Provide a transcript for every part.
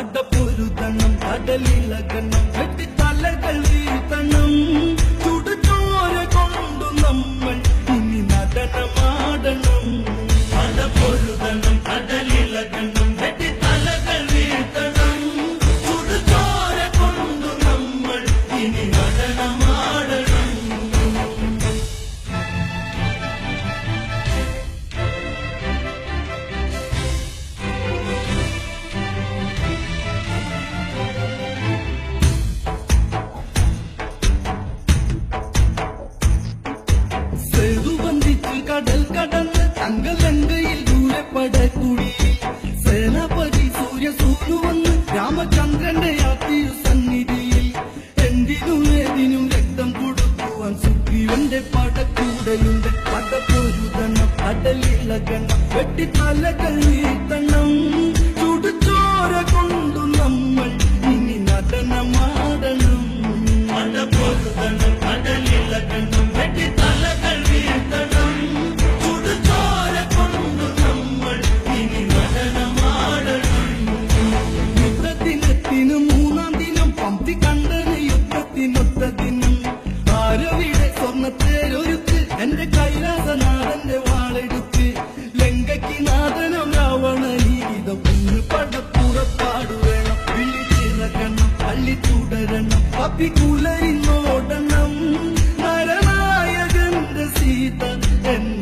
ஆட பொருதனம் கடலில் அகனம் வெட்டு தலைகள் வீழ்த்தனம் കടൽ കടന്ന് തങ്കലങ്കയിൽ ദൂരപ്പടക്കുടി സേനാപതി വെട്ടി സൂര്യ രാമചന്ദ്രന്റെ സന്നിധിയിൽ. രക്തം അഭി തുടരണം. അഭികുലരിന്നോടണം നരനായകന്റെ സീത എന്ന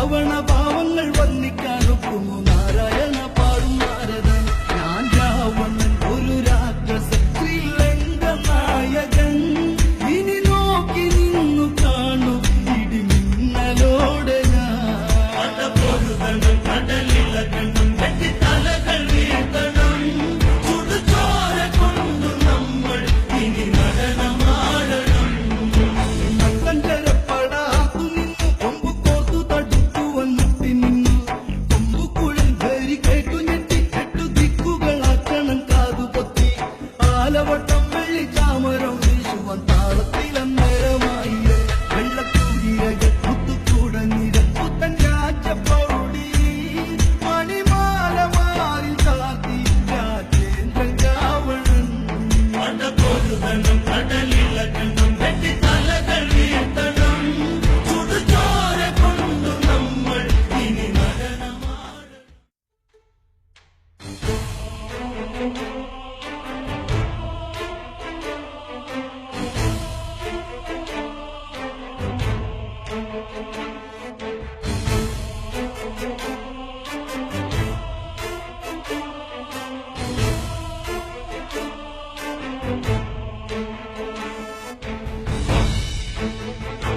ஆவண பாவங்கள் வல்லிக்கு அனுப்புமோ aguantar. Música